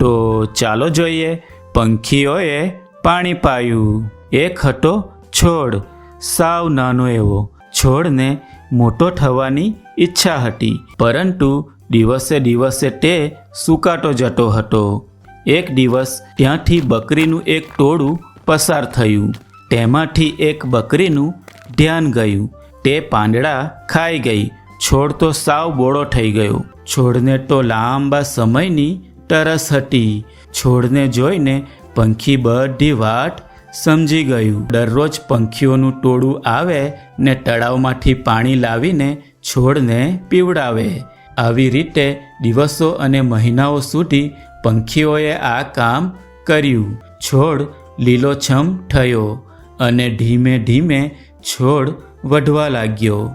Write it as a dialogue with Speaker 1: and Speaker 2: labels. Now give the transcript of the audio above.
Speaker 1: તો ચાલો જોઈએ. પંખીઓએ પાણી પાયું. એક હતો છોડ. સાવ નાનો એવો. છોડને મોટો થવાની ઈચ્છા હતી. પરંતુ દિવસે દિવસે તે સુકાતો જતો હતો. એક દિવસ ત્યાંથી બકરીનું એક ટોળું પસાર થયું. તેમાંથી એક બકરીનું ધ્યાન ગયું. તે પાંદડા ખાઈ ગઈ. છોડ તો સાવ બોળો થઈ ગયો. છોડને તો લાંબા સમયની તરસ હતી. છોડને જોઈને પંખી બધી વાત સમજી ગયું. દરરોજ પંખીઓનું ટોળું આવે ને તળાવમાંથી પાણી લાવીને છોડને પીવડાવે. આવી રીતે દિવસો અને મહિનાઓ સુધી પંખીઓએ આ કામ કર્યું. છોડ લીલોછમ થયો અને ધીમે ધીમે છોડ વધવા લાગ્યો.